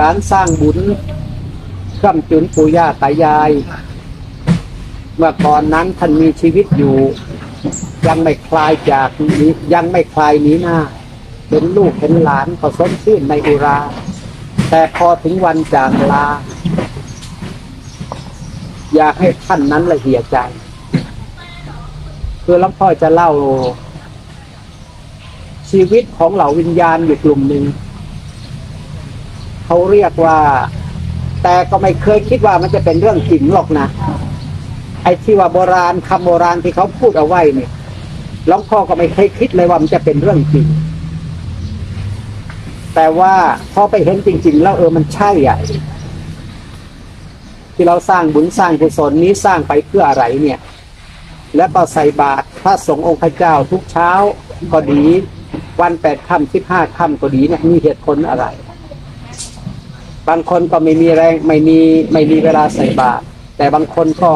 การสร้างบุญเครื่ำจุนปู่ย่าตายาย เมื่อก่อนนั้นท่านมีชีวิตอยู่ ยังไม่คลายจากนี้ยังไม่คลายหนี้หน้าเห็นลูกเห็นหลานเขาสมชื่นในอุรา แต่พอถึงวันจากลา อยากให้ท่านนั้นละเอียดใจ คือหลวงพ่อจะเล่า ชีวิตของเหล่าวิญญาณอยู่กลุ่มหนึ่ง เขาเรียกว่า แต่ก็ไม่เคยคิดว่ามันจะเป็นเรื่องจริงหรอกนะไอ้ที่ว่าโบราณคำโบราณที่เขาพูดเอาไว้เนี่ยหลวงพ่อก็ไม่เคยคิดเลยว่ามันจะเป็นเรื่องจริง แต่ว่าพอไปเห็นจริง ๆ แล้วเออมันใช่อะที่เราสร้างบุญสร้างกุศลนี้สร้างไปเพื่ออะไรเนี่ย แล้วก็ใส่บาตรพระสงฆ์องค์พระเจ้าทุกเช้าก็ดี วันแปดค่ำสิบห้าค่ำก็ดีเนี่ยมีเหตุผลอะไร บางคนก็ไม่มีแรงไม่มีไม่มีเวลาใส่บาตรแต่บางคนก็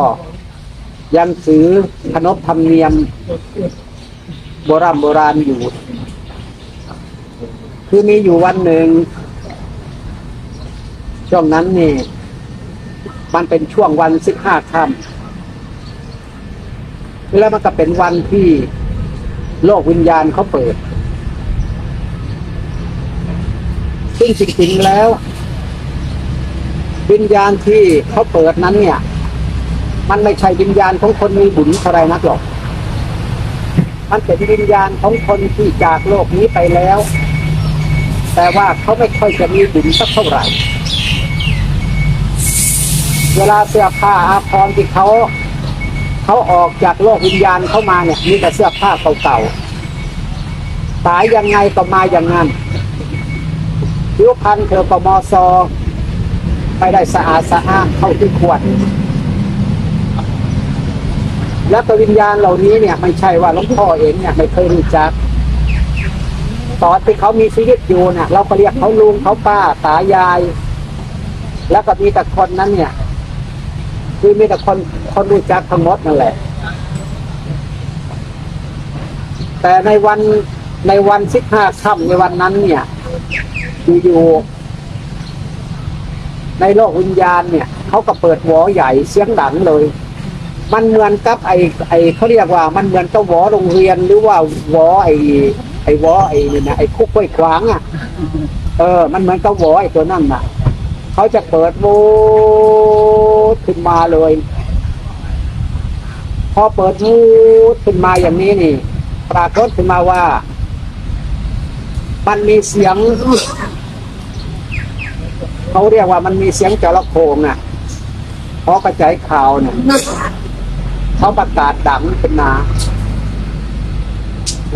ยังถือขนบธรรมเนียมโบราณโบราณอยู่ คือมีอยู่วันหนึ่งช่วงนั้นนี่ มันเป็นช่วงวันสิบห้าค่ำแล้วมันก็เป็นวันที่โลกวิญญาณเขาเปิดซึ่งจริงๆแล้ว วิญญาณที่เขาเปิดนั้นเนี่ย มันไม่ใช่วิญญาณของคนมีบุญอะไรนักหรอก มันเป็นวิญญาณของคนที่จากโลกนี้ไปแล้ว แต่ว่าเขาไม่ค่อยจะมีบุญสักเท่าไหร่ เวลาเสื้อผ้าอาภรณ์ที่เขาเขาออกจากโลกวิญญาณเข้ามาเนี่ยมีแต่เสื้อผ้าเก่าๆตายยังไงก็มาอย่างนั้นผิวพรรณเธอก็มอซอ ไม่ได้สะอาดสะอ้านเท่าที่ควร และตัววิญญาณเหล่านี้เนี่ยไม่ใช่ว่าหลวงพ่อเองเนี่ยไม่เคยรู้จักตอนที่เขามีชีวิตอยู่เนี่ยเราก็เรียกเขาลุงเขาป้าตายาย แล้วก็มีแต่คนนั้นเนี่ย คือมีแต่คนคนรู้จักทั้งหมดนั่นแหละ แต่ในวันในวันสิบห้าค่ำในวันนั้นเนี่ยอยู่ ในโลกวิญญาณเนี่ยเขาก็เปิดวอใหญ่เสียงดังเลย มันเหมือนกับไอ้ไอ้เขาเรียกว่ามันเหมือนกับวอโรงเรียนหรือว่าวอไอ้ไอ้วอไอ้นี่นะไอ้คุกไว้ขวางอะเออ มันเหมือนกับวอไอ้ตัวนั่นน่ะเขาจะเปิดโบขึ้นมาเลย พอเปิดมูขึ้นมาอย่างนี้นี่ ปรากฏขึ้นมาว่า มันมีเสียง เขาเรียกว่ามันมีเสียงจระโคงอะพอกระจายข่าวเนี่ยเขาประกาศดังเป็นนา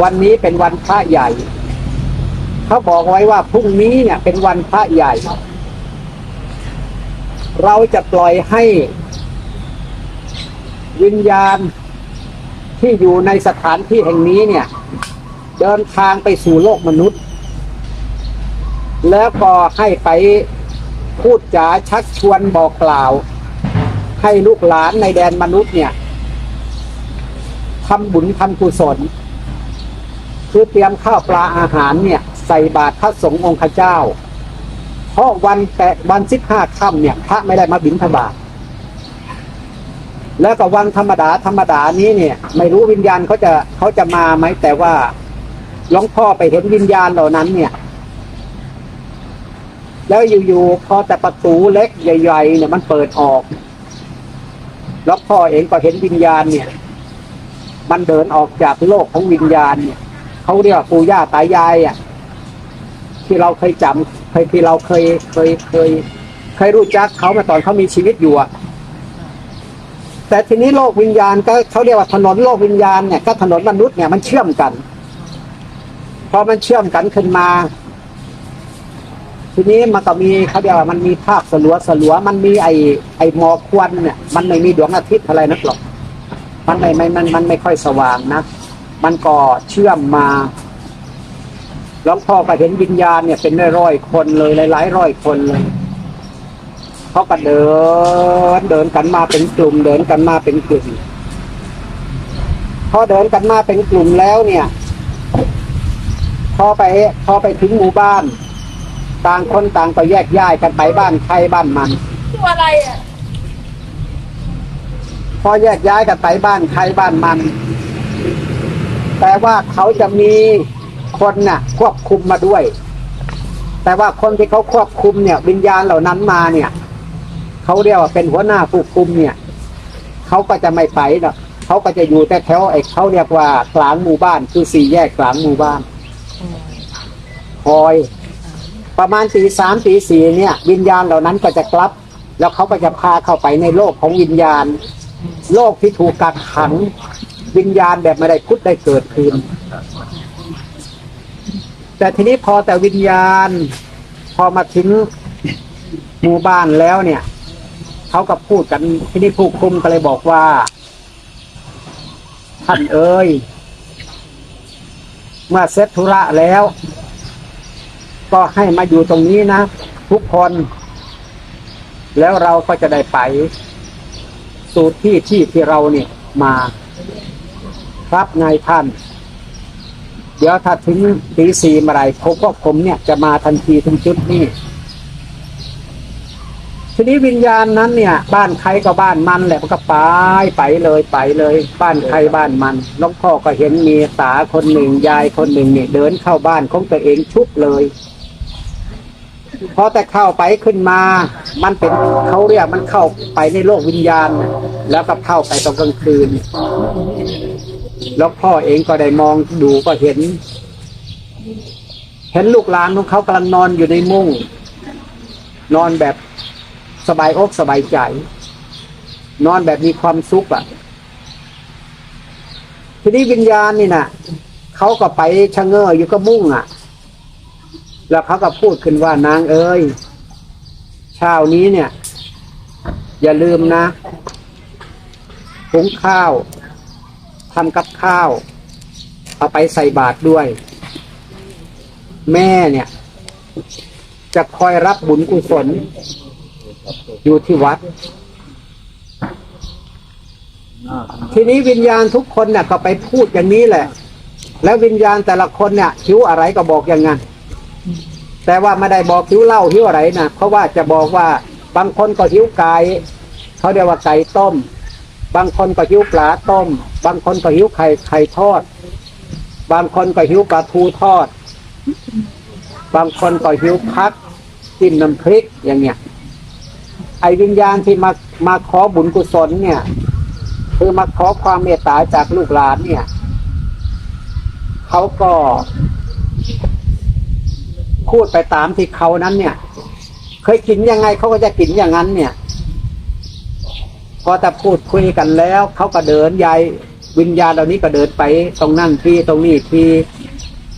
วันนี้เป็นวันพระใหญ่ เขาบอกไว้ว่าพรุ่งนี้เนี่ย เป็นวันพระใหญ่ เราจะปล่อยให้ วิญญาณที่อยู่ในสถานที่แห่งนี้เนี่ย เดินทางไปสู่โลกมนุษย์ แล้วก็ให้ไป พูดจาชักชวนบอกกล่าว ให้ลูกหลานในแดนมนุษย์เนี่ยทำบุญทำกุศล คือเตรียมข้าวปลาอาหารเนี่ย ใส่บาตรพระสงฆ์องค์เจ้า เพราะวันแปดวันสิบห้าค่ำเนี่ยพระไม่ได้มาบิณฑบาตแล้วก็วันธรรมดาธรรมดานี้เนี่ย ไม่รู้วิญญาณเขาจะเขาจะมาไหมแต่ว่าหลวงพ่อไปเห็นวิญญาณเหล่านั้นเนี่ย แล้วอยู่ๆพอแต่ประตูเล็กใหญ่ๆเนี่ยมันเปิดออก แล้วพ่อเองก็เห็นวิญญาณเนี่ย มันเดินออกจากโลกของวิญญาณเนี่ยเขาเรียกว่าปู่ย่าตายายอะ ที่เราเคยจำเคยที่เราเคยเคยเคย เคยรู้จักเขามาตอนเขามีชีวิตอยู่อะแต่ทีนี้โลกวิญญาณก็เขาเรียกว่าถนนโลกวิญญาณเนี่ยก็ถนนมนุษย์เนี่ยมันเชื่อมกัน พอมันเชื่อมกันขึ้นมา ทีนี้มันก็มีเขาเรียกว่ามันมีภาพสลัวสลัวมันมีไอไอหมอกควันเนี่ยมันไม่มีดวงอาทิตย์อะไรนักหรอก มันไม่ไม่มันมันไม่ค่อยสว่างนะมันก็เชื่อมมาหลวงพ่อก็เห็นวิญญาณเนี่ยเป็นร้อยคนเลยหลายร้อยคนเลยเขาก็เดินเดินกันมาเป็นกลุ่ม เดินกันมาเป็นกลุ่มพอเดินกันมาเป็นกลุ่มแล้วเนี่ย พอไปพอไปถึงหมู่บ้าน ต่างคนต่างก็แยกย้ายกันไปบ้านใครบ้านมัน ตัวอะไรอะพอแยกย้ายกันไปบ้านใครบ้านมัน แต่ว่าเขาจะมีคนน่ะ ควบคุมมาด้วย แต่ว่าคนที่เขาควบคุมเนี่ย วิญญาณเหล่านั้นมาเนี่ยเขาเรียกว่าเป็นหัวหน้าผู้คุมเนี่ยเขาก็จะไม่ไปหรอกเขาก็จะอยู่แต่แถวไอ้เขาเรียกว่ากลางหมู่บ้านคือสี่แยกกลางหมู่บ้านคอย ประมาณตีสามตีสี่เนี่ยวิญญาณเหล่านั้นก็จะกลับ แล้วเขาก็จะพาเข้าไปในโลกของวิญญาณ โลกที่ถูกกักขังวิญญาณแบบไม่ได้พุทธได้เกิดขึ้น แต่ทีนี้พอแต่วิญญาณ พอมาถึงหมู่บ้านแล้วเนี่ยเขาก็พูดกันที่นี่ผู้คุมก็เลยบอกว่า ท่านเอ๋ยเมื่อเสร็จธุระแล้ว ก็ให้มาอยู่ตรงนี้นะ ทุกคน แล้วเราก็จะได้ไป สู่ที่ที่ที่เราเนี่ยมาครับนายท่าน เดี๋ยวถ้าถึงตีสี่เมื่อไรพบว่าผมเนี่ยจะมาทันทีถึงจุดนี้ทีนี้วิญญาณนั้นเนี่ย บ้านใครก็บ้านมันแหละมันก็ไปไปเลยไปเลย บ้านใครบ้านมันหลวงพ่อก็เห็นมีตาคนหนึ่งยายคนหนึ่งเนี่ยเดินเข้าบ้านของตัวเองชุบเลย พอแต่เข้าไปขึ้นมา มันเป็นเขาเรียกมันเข้าไปในโลกวิญญาณ แล้วก็เข้าไปตอนกลางคืน แล้วพ่อเองก็ได้มองดูก็เห็น เห็นลูกหลานของเขากำลังนอนอยู่ในมุ้งนอนแบบสบายอกสบายใจ นอนแบบมีความสุขอะ่ะ ทีนี้วิญญาณนี่นะเขาก็ไปชะเง้ออยู่ก็มุ้งอะ่ะ แล้วเขาก็พูดขึ้นว่านางเอ้ยเช้านี้เนี่ย อย่าลืมนะหุงข้าวทำกับข้าว เอาไปใส่บาตรด้วย แม่เนี่ย จะคอยรับบุญกุศลอยู่ที่วัด ทีนี้วิญญาณทุกคนเนี่ยก็ไปพูดอย่างนี้แหละ แล้ววิญญาณแต่ละคนเนี่ยหิวอะไรก็บอกอย่างนั้น แต่ว่าไม่ได้บอกหิวเหล้าหิวอะไรนะเพราะว่าจะบอกว่าบางคนก็หิวไก่เขาเรียกว่าไก่ต้ม บางคนก็หิวปลาต้ม บางคนก็หิวไข่ไข่ทอด บางคนก็หิวปลาทูทอด บางคนก็หิวพักจิ้มน้ำพริกอย่างเงี้ยไอ้วิญญาณที่มามาขอบุญกุศลเนี่ย คือมาขอความเมตตาจากลูกหลานเนี่ยเขาก็ พูดไปตามที่เขานั้นเนี่ย เคยกินยังไงเขาก็จะกินอย่างนั้นเนี่ย พอแต่พูดคุยกันแล้วเขาก็เดินยายวิญญาณเหล่านี้ก็เดินไป ตรงนั่นที่ตรงนี้ที่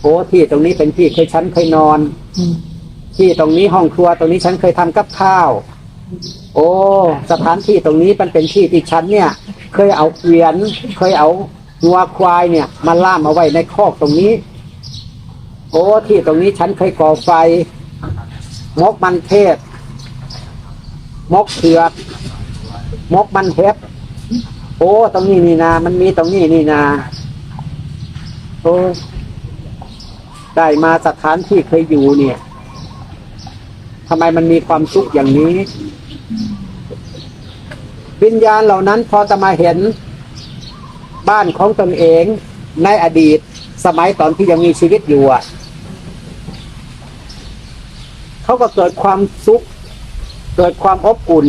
โอ้ที่ตรงนี้เป็นที่เคยฉันเคยนอนที่ตรงนี้ห้องครัวตรงนี้ฉันเคยทำกับข้าว โอ้สถานที่ตรงนี้มันเป็นที่ที่ฉันเนี่ย เคยเอาเกวียน เคยเอางัวควายเนี่ยมาล่ามเอาไว้ในคอกตรงนี้ อ้ที่ตรงนี้ฉันเคยก่อไฟ มกมันเทศ มกเขือกมกมันเห็ดโอ้ตรงนี้นี่นา มันมีตรงนี้นี่นา โอ้ได้มาสถานที่เคยอยู่เนี่ยทำไมมันมีความสุขอย่างนี้ วิญญาณเหล่านั้นพอจะมาเห็นบ้านของตนเองในอดีตสมัยตอนที่ยังมีชีวิตอยู่อะ เขาก็เกิดความสุข เกิดความอบอุ่น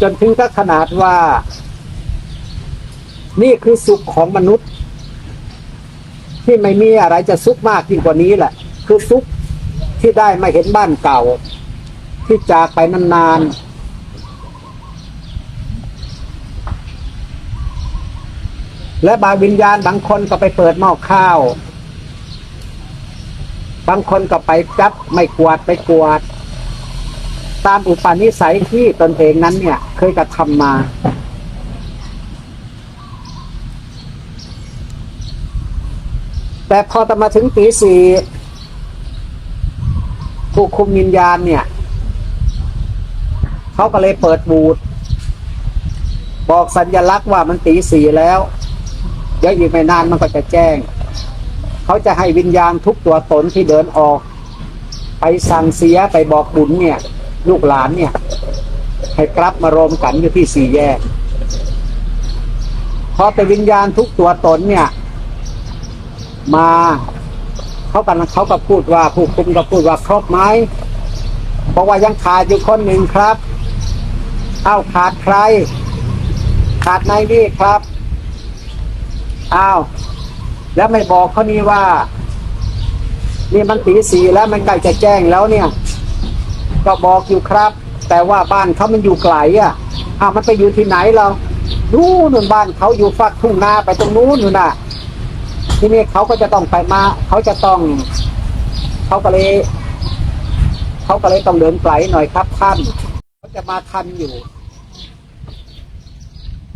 จนถึงก็ขนาดว่า นี่คือสุขของมนุษย์ ที่ไม่มีอะไรจะสุขมากยิ่งกว่านี้แหละ คือสุขที่ได้มาเห็นบ้านเก่า ที่จากไปนานๆและบางวิญญาณบางคนก็ไปเปิดหม้อข้าว บางคนก็ไปจับไม่กวาดไปกวาด ตามอุปนิสัยที่ตนเองนั้นเนี่ย เคยกระทำมา แต่พอตมาถึงตีสี่ผู้คุมวิญญาณเนี่ย เขาก็เลยเปิดบูดบอกสัญลักษณ์ว่ามันตีสี่แล้ว เดี๋ยวอีกไม่นานมันก็จะแจ้ง เขาจะให้วิญญาณทุกตัวตนที่เดินออก ไปสั่งเสียไปบอกบุญเนี่ย ลูกหลานเนี่ย ให้กลับมารวมกันอยู่ที่สี่แยกพอแต่วิญญาณทุกตัวตนเนี่ย มาเขากันเขาก็พูดว่าผู้คุมก็พูดว่าครบไหมเพราะว่ายังขาดอยู่คนหนึ่งครับเอ้าขาดใคร ขาดนายนี่ครับอ้าว แล้วไม่บอกเขานี่ว่า นี่มันตีสีแล้วมันใกล้จะแจ้งแล้วเนี่ย ก็บอกอยู่ครับ แต่ว่าบ้านเขามันอยู่ไกลอะอ้าวมันไปอยู่ที่ไหนเรานู้นนู่นบ้านเขาอยู่ฝักทุ่งนาไปตรงนู้นนู่นน่ะ ที่นี้เขาก็จะต้องไปมาเขาจะต้องเขาก็เลยเขาก็เลยต้องเดินไกลหน่อยครับท่านเขาจะมาทันอยู่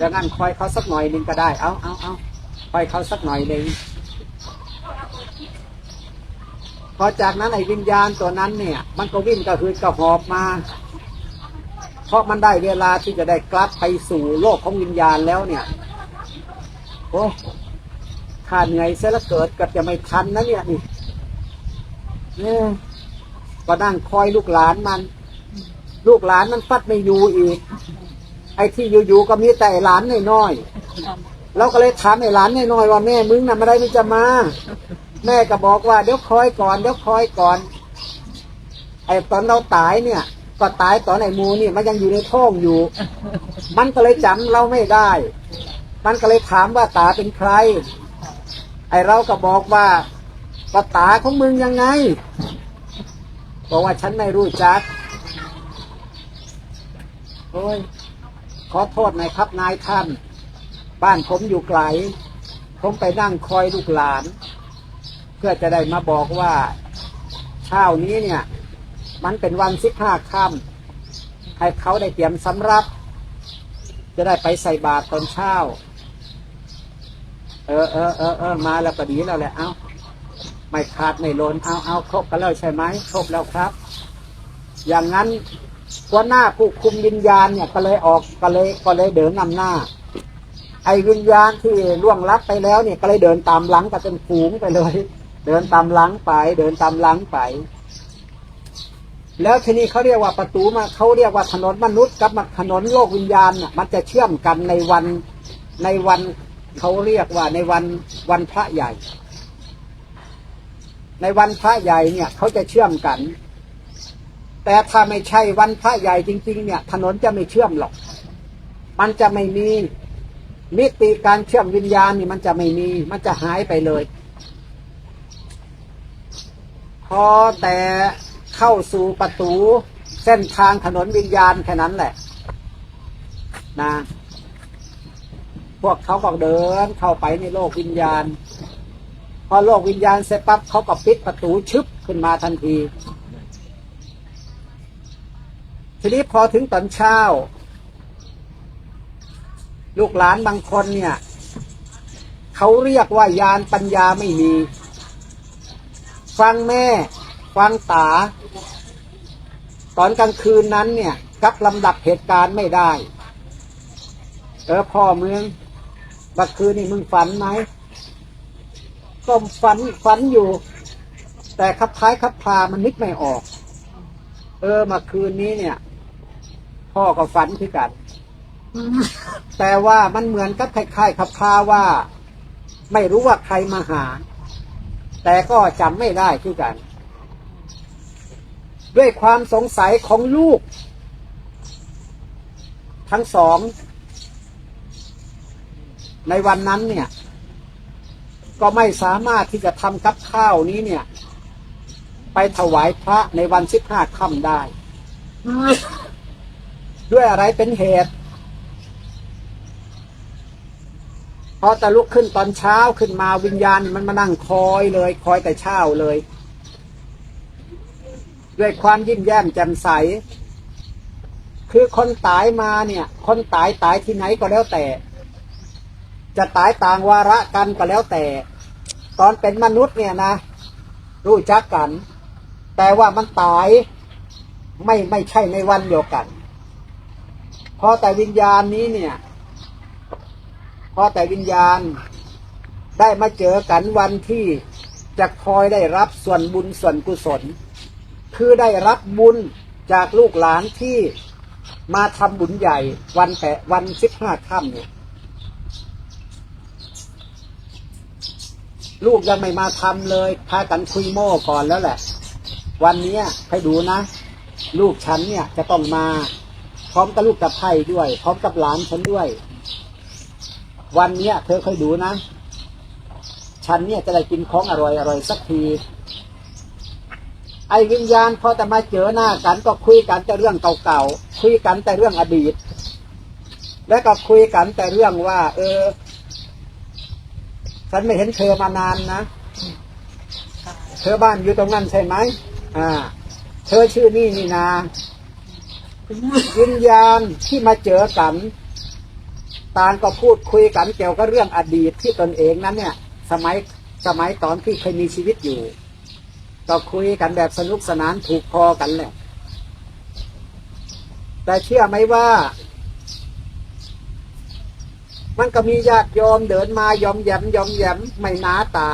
ดังนั้นคอยเขาสักหน่อยหนึ่งก็ได้ เอาเอาเอา คอยเขาสักหน่อยหนึ่งพอจากนั้นไอ้วิญญาณตัวนั้นเนี่ย มันก็วิ่งกระหืดกระหอบมา เพราะมันได้เวลาที่จะได้กลับไปสู่โลกของวิญญาณแล้วเนี่ยโอ้ขาดเหนื่อยเสียแล้วเกิดกับจะไม่ทันนะเนี่ยนี่เนี่ยก็นั่งคอยลูกหลานมัน ลูกหลานมันฟัดไม่อยู่อีก ไอ้ที่อยู่ๆก็มีแต่หลานน้อยๆ เราก็เลยถามไอ้หลานน้อยๆว่าแม่มึงน่ะเมื่อไรมึงจะมา แม่ก็บอกว่าเดี๋ยวคอยก่อนเดี๋ยวคอยก่อน ไอ้ตอนเราตายเนี่ย ก็ตายตอนไอ้มูนี่มันยังอยู่ในท้องอยู่ มันก็เลยจำเราไม่ได้ มันก็เลยถามว่าตาเป็นใคร ไอ้เราก็บอกว่าว่าตาของมึงยังไง บอกว่าฉันไม่รู้จักโอ้ยขอโทษหน่อยครับนายท่าน บ้านผมอยู่ไกล ผมไปนั่งคอยลูกหลาน เพื่อจะได้มาบอกว่าเช้านี้เนี่ย มันเป็นวันสิบห้าค่ำให้เขาได้เตรียมสำรับ จะได้ไปใส่บาตรตอนเช้า เออเออเออเออมาแล้วก็ดีแล้วแหละ เอาไม่ขาดไม่หลนเอาเอาครบกันแล้วใช่ไหมครบแล้วครับ อย่างนั้นหัวหน้าผู้คุมวิญญาณเนี่ยก็เลยออกก็เลยก็เลยเดินนำหน้า ไอ้วิญญาณที่ล่วงลับไปแล้วเนี่ยก็เลยเดินตามหลังกันเป็นฝูงไปเลย เดินตามหลังไป เดินตามหลังไป แล้วทีนี้เขาเรียกว่าประตูมาเขาเรียกว่าถนนมนุษย์กับถนนโลกวิญญาณน่ะมันจะเชื่อมกันในวันในวันเขาเรียกว่าในวันวันพระใหญ่ ในวันพระใหญ่เนี่ยเขาจะเชื่อมกัน แต่ถ้าไม่ใช่วันพระใหญ่จริง ๆ เนี่ย ถนนจะไม่เชื่อมหรอก มันจะไม่มี มิติการเชื่อมวิญญาณนี่มันจะไม่มี มันจะหายไปเลย พอแต่เข้าสู่ประตูเส้นทางถนนวิญญาณแค่นั้นแหละ นะ พวกเขาก็เดินเข้าไปในโลกวิญญาณ พอโลกวิญญาณเสร็จปั๊บเขาก็ปิดประตูชึบขึ้นมาทันที ทีนี้พอถึงตอนเช้า ลูกหลานบางคนเนี่ยเขาเรียกว่ายานปัญญาไม่มี ฟังแม่ ฟังตา ตอนกลางคืนนั้นเนี่ยกับลำดับเหตุการณ์ไม่ได้ เออพ่อเมืองเมื่อคืนนี่มึงฝันไหมก็ฝันฝันอยู่ แต่คับท้ายคับพลามันนึกไม่ออก เออมื่อคืนนี้เนี่ย พ่อก็ฝันคือกัน แต่ว่ามันเหมือนกับคล้ายๆขับคลาว่า ไม่รู้ว่าใครมาหา แต่ก็จำไม่ได้คือกัน ด้วยความสงสัยของลูก ทั้งสอง ในวันนั้นเนี่ย ก็ไม่สามารถที่จะทำกับข้าวนี้เนี่ย ไปถวายพระในวันสิบห้าค่ำได้ ด้วยอะไรเป็นเหตุ พอต่ลุกขึ้นตอนเช้าขึ้นมาวิญญาณมันมานั่งคอยเลย คอยแต่เช้าเลย ด้วยความยิ้มแย้มแจ่มใส คือคนตายมาเนี่ย คนตายตายที่ไหนก็แล้วแต่ จะตายต่างวาระกันก็แล้วแต่ ตอนเป็นมนุษย์เนี่ยนะ รู้จักกัน แต่ว่ามันตายไม่ไม่ใช่ในวันเดียวกัน พอแต่วิญญาณนี้เนี่ย พอแต่วิญญาณได้มาเจอกันวันที่จะคอยได้รับส่วนบุญส่วนกุศล คือได้รับบุญจากลูกหลานที่มาทำบุญใหญ่วันแปดวันสิบห้าค่ำเนี่ยลูกยังไม่มาทำเลยพากันคุยโม่ก่อนแล้วแหละ วันนี้ให้ดูนะ ลูกฉันเนี่ยจะต้องมา พร้อมกับลูกกับไพ่ด้วย พร้อมกับหลานฉันด้วย วันเนี้ยเธอค่อยดูนะ ฉันเนี่ยจะได้กินของอร่อยอร่อยสักที ไอ้วิญญาณพอจะมาเจอหน้ากันก็คุยกันแต่เรื่องเก่าๆ คุยกันแต่เรื่องอดีต แล้วก็คุยกันแต่เรื่องว่า เออ ฉันไม่เห็นเธอมานานนะ เธอบ้านอยู่ตรงนั้นใช่ไหม อ่า เธอชื่อนี่นี่นาวิญญาณที่มาเจอกัน ต่างก็พูดคุยกันเกี่ยวกับเรื่องอดีตที่ตนเองนั้นเนี่ย สมัยสมัยตอนที่เคยมีชีวิตอยู่ ก็คุยกันแบบสนุกสนานถูกคอกันแหละ แต่เชื่อไหมว่า มันก็มีญาติโยมเดินมายอมแยมยอมแยมไม่หนาตา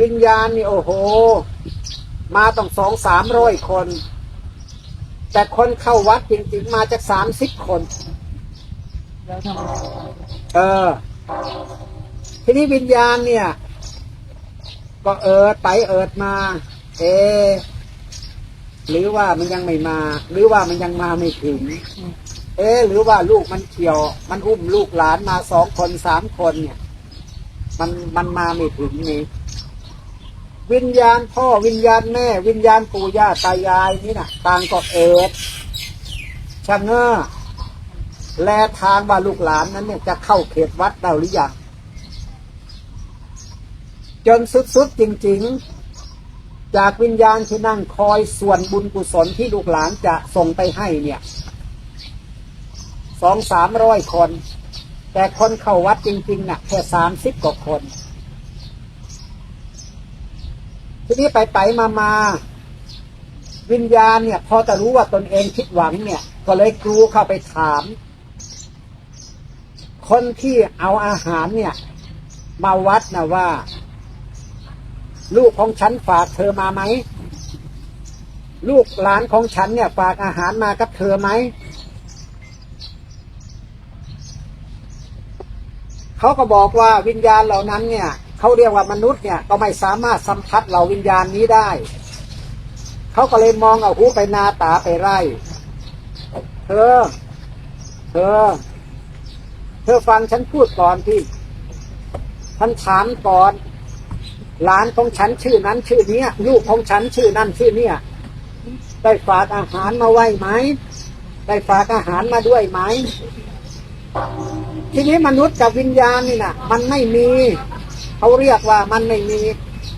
วิญญาณนี่โอ้โห มาต้องสองสามร้อยคน แต่คนเข้าวัดจริงๆมาจากสามสิบคน แล้วทำไมเออ ทีนี้วิญญาณเนี่ย ก็เอิดไปเอิดมา เอ หรือว่ามันยังไม่มา หรือว่ามันยังมาไม่ถึง เอ หรือว่าลูกมันเกี่ยว มันอุ้มลูกหลานมาสองคนสามคนเนี่ย มันมันมาไม่ถึงนี่วิญญาณพ่อวิญญาณแม่ วิญญาณปู่ย่าตายายนี่นะต่างก็เอิดชะเง้อ แลทางว่าลูกหลานนั้นเนี่ยจะเข้าเขตวัดเราหรือยังจนสุดๆจริง ๆ จากวิญญาณที่นั่งคอยส่วนบุญกุศลที่ลูกหลานจะส่งไปให้เนี่ยสองสามร้อยคน แต่คนเข้าวัดจริงๆน่ะแค่สามสิบกว่าคน ทีนี้ไปไปมามาๆวิญญาณเนี่ย พอจะรู้ว่าตนเองคิดหวังเนี่ย ก็เลยกรูเข้าไปถาม คนที่เอาอาหารเนี่ย มาวัดนะว่า ลูกของฉันฝากเธอมาไหม ลูกหลานของฉันเนี่ย ฝากอาหารมากับเธอไหม เขาก็บอกว่าวิญญาณเหล่านั้นเนี่ยเขาเรียกว่ามนุษย์เนี่ย ก็ไม่สามารถสัมผัสเหล่าวิญญาณนี้ได้ เขาก็เลยมองเอาหูไปนาตาไปไร่ เธอ เธอ เธอฟังฉันพูดก่อนที่ฉันถามก่อนหลานของฉันชื่อนั้น ชื่อเนี้ยลูกของฉันชื่อนั้นชื่อเนี้ยได้ฝากอาหารมาไว้ไหมได้ฝากอาหารมาด้วยไหมทีนี้มนุษย์กับวิญญาณนี่นะมันไม่มีเขาเรียกว่ามันไม่มี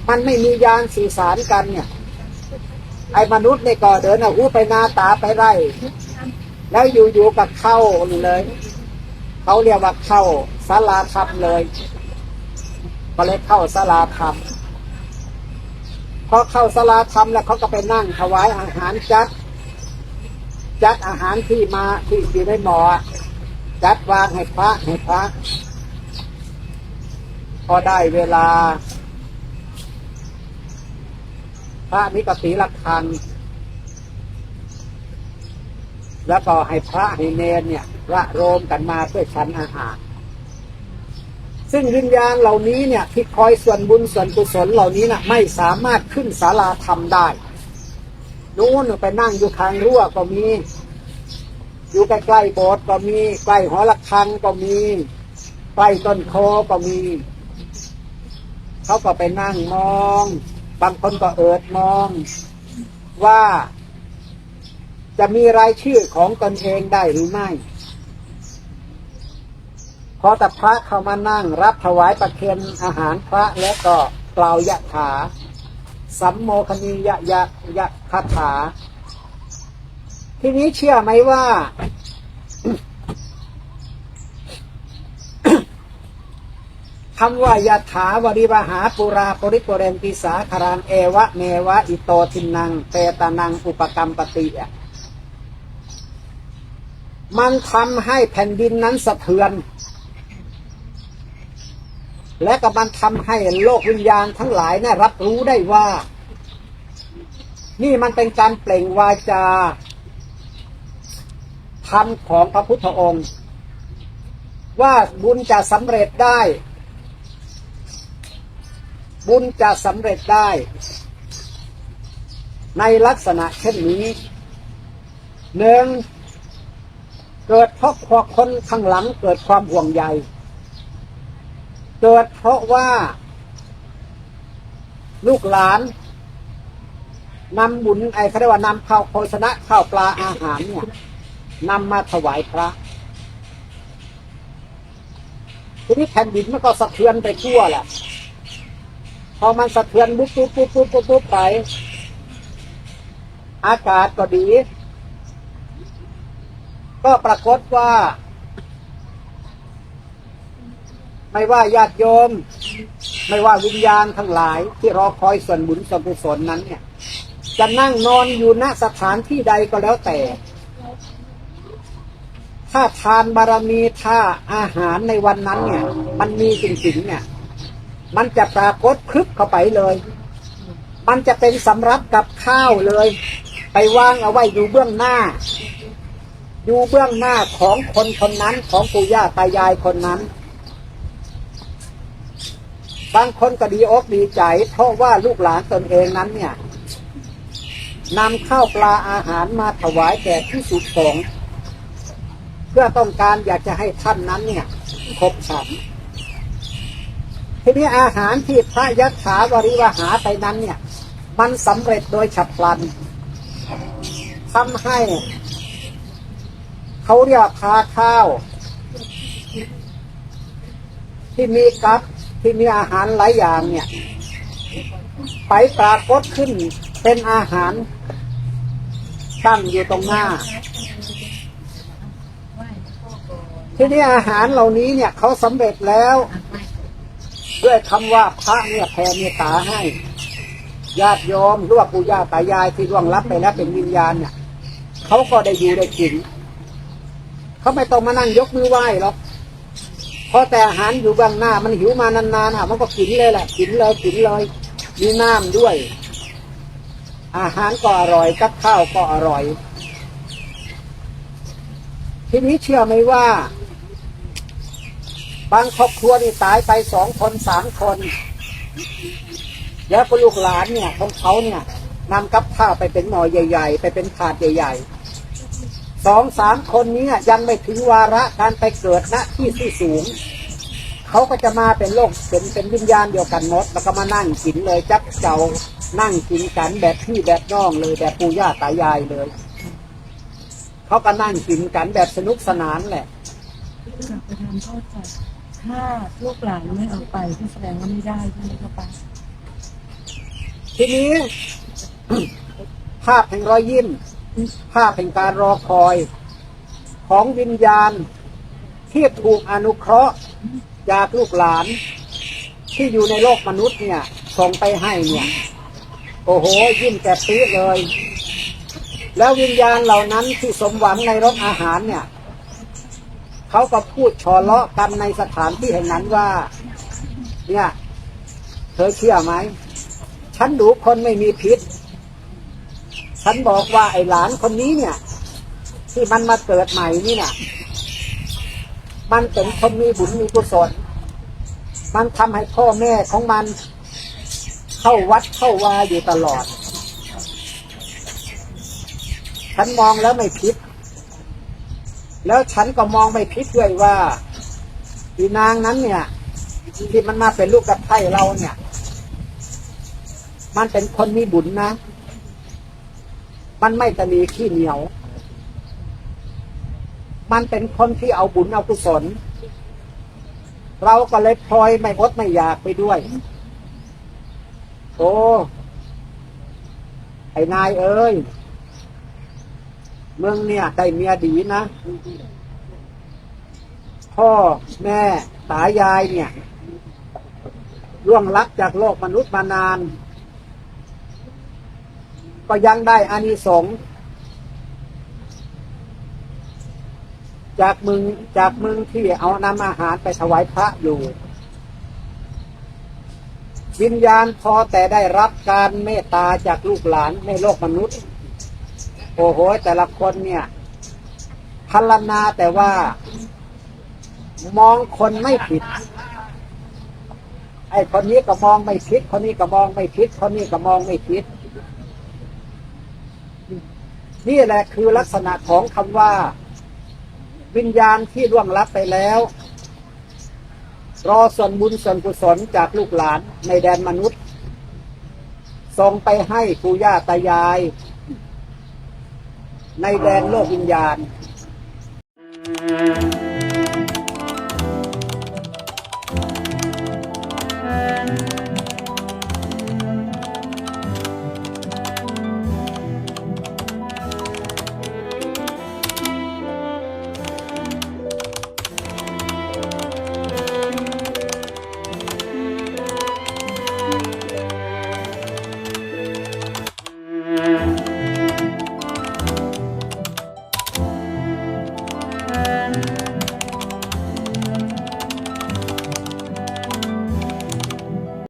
มันไม่มียานสื่อสารกันเนี่ย ไอ้มนุษย์เนี่ยก็เดินเอาหูไปนาตาไปไร่แล้วอยู่ๆกับเข้าเลย เขาเรียกว่าเข้าสาราธรรมเลย ก็เลยเข้าสาราธรรมพอเข้าสาราธรรมแล้วเขาก็ไปนั่งถวายอาหารจัด จัดอาหารที่มาที่อยู่ในหมอ จัดวางให้พระให้พระ พอได้เวลา พระนิกตีละคัง แล้วก็ให้พระให้เนรเนี่ยระโรมกันมาเพื่อฉันอาหาร ซึ่งวิญญาณเหล่านี้เนี่ยที่คอยส่วนบุญส่วนกุศลเหล่านี้นะไม่สามารถขึ้นศาลาธรรมได้นู้นไปนั่งอยู่ทางรั้วก็มี อยู่ใกล้ๆโบสถ์ก็มี ใกล้หอระฆังก็มีใกล้ต้นโคก็มี เขาก็ไปนั่งมอง บางคนก็เอิดมองว่า จะมีรายชื่อของตนเองได้หรือไม่ พอแต่พระเข้ามานั่งรับถวายประเคนอาหารพระแล้วก็กล่าวยะถาสัมโมคณียะยะยะคาถา ทีนี้เชื่อไหมว่า คำว่ายะถาวริวหาปุราปริปเรนติสาคารางเอวะเมวะ อิโตทินังเตตานัง อุปกรรมปติอะ มันทำให้แผ่นดินนั้นสะเทือน และก็มันทำให้โลกวิญญาณทั้งหลายนะรับรู้ได้ว่า นี่มันเป็นการเปล่งวาจาธรรมของพระพุทธองค์ ว่าบุญจะสำเร็จได้ บุญจะสำเร็จได้ ในลักษณะเช่นนี้หนึ่ง เกิดเพราะความคนข้างหลังเกิดความห่วงใย เกิดเพราะว่า ลูกหลานนำบุญไอ้เขาเรียกว่านำข้าวโภชนะข้าวปลาอาหารเนี่ยนำมาถวายพระ ทีนี้แผ่นดินมันก็สะเทือนไปทั่วแหละพอมันสะเทือนปุ๊บปุ๊บปุ๊บปุ๊บปุ๊บไป อากาศก็ดี ก็ปรากฏว่า ไม่ว่าญาติโยม ไม่ว่าวิญญาณทั้งหลาย ที่รอคอยส่วนบุญส่วนกุศลนั้น เนี่ย จะนั่งนอนอยู่ณสถานที่ใดก็แล้วแต่ ถ้าทานบารมีถ้าอาหารในวันนั้น เนี่ย มันมีจริงๆเนี่ย มันจะปรากฏคลึกเข้าไปเลย มันจะเป็นสำรับกับข้าวเลย ไปวางเอาไว้อยู่เบื้องหน้า อยู่เบื้องหน้าของคนคนนั้นของปู่ย่าตายายคนนั้น บางคนก็ดีอกดีใจ เพราะว่าลูกหลานตนเองนั้นเนี่ยนำข้าวปลาอาหารมาถวายแก่ที่สุดสงเพื่อต้องการอยากจะให้ท่านนั้นเนี่ยครบฉันทีนี้อาหารที่พระยักษาบริวหาไปนั้นเนี่ย มันสำเร็จโดยฉับพลันทำให้ เขาเรียกพาข้าว ที่มีกับที่มีอาหารหลายอย่างเนี่ย ไปปรากฏขึ้นเป็นอาหาร ตั้งอยู่ตรงหน้า ที่นี้อาหารเหล่านี้เนี่ยเขาสำเร็จแล้ว ด้วยคำว่าพระเนี่ยแผ่เมตตาให้ญาติโยมหรือว่าปู่ย่าตายายที่ล่วงลับไปแล้วเป็นวิญญาณเนี่ยเขาก็ได้อยู่ได้กิน เขาไม่ต้องมานั่งยกมือไหว้หรอกเพราะแต่อาหารอยู่บื้องหน้า มันหิวมานานๆอะมันก็กินเลยแหละกินเลยกินเลยมีน้ำด้วย อาหารก็อร่อยกับข้าวก็อร่อย ทีนี้เชื่อไหมว่า บางครอบครัวนี่ตายไปสองคนสามคนแล้วก็ลูกหลานเนี่ยของเขาเนี่ยนำกับข้าวไปเป็นหม้อใหญ่ ๆ ไปเป็นถาดใหญ่ ๆ สองสามคนนี้ยังไม่ถึงวาระการไปเกิดณที่ที่สูง เขาก็จะมาเป็นโลกเป็นเป็นวิญญาณเดียวกันหมดแล้วก็มานั่งกินเลยจับเจ้านั่งกินกันแบบพี่แบบน้องเลยแบบปู่ย่าตายายเลย เขาก็นั่งกินกันแบบสนุกสนานแหละกลับไปทานโทษค่ะถ้าลูกหลานไม่เอาไปก็แสดงว่าไม่ได้ใช่ไหมคะป้าทีนี้ ภาพแห่งรอยยิ้ม ภาพแห่งการรอคอย ของวิญญาณ ที่ถูกอนุเคราะห์จากลูกหลาน ที่อยู่ในโลกมนุษย์เนี่ยส่งไปให้เนี่ย โอ้โหยิ้มแก่ปีเลย แล้ววิญญาณเหล่านั้นที่สมหวังในรสอาหารเนี่ยเขาก็พูดชอเลาะกันในสถานที่แห่งนั้นว่า เนี่ย เธอเชื่อไหม ฉันดูคนไม่มีพิษ ฉันบอกว่าไอ้หลานคนนี้เนี่ย ที่มันมาเกิดใหม่นี่เนี่ยมันเป็นคนมีบุญมีกุศล มันทำให้พ่อแม่ของมัน เข้าวัดเข้าวาอยู่ตลอด ฉันมองแล้วไม่ผิด แล้วฉันก็มองไม่ผิดด้วยว่าอีนางนั้นเนี่ย ที่มันมาเป็นลูกกับไทยเราเนี่ย มันเป็นคนมีบุญนะ มันไม่ตะนีขี้เหนียว มันเป็นคนที่เอาบุญเอากุศล เราก็เลยพลอยไม่อดไม่อยากไปด้วย โอ้ไอ้นายเอ้ยเมึงเนี่ยได้เมียดีนะ พ่อแม่ตายายเนี่ยล่วงลับจากโลกมนุษย์มานาน ก็ยังได้อานิสงส์จากมึงจากมึงที่เอานำอาหารไปถวายพระอยู่ วิญญาณพอแต่ได้รับการเมตตาจากลูกหลานในโลกมนุษย์ โอ้โห แต่ละคนเนี่ยพัลนาแต่ว่า มองคนไม่ผิด ไอ้คนนี้ก็มองไม่ผิด คนนี้ก็มองไม่ผิด คนนี้ก็มองไม่ผิด นี่แหละคือลักษณะของคำว่า วิญญาณที่ล่วงลับไปแล้ว รอส่วนบุญส่วนกุศลจากลูกหลานในแดนมนุษย์ส่งไปให้ปู่ย่าตายาย ในแดนโลกวิญญาณ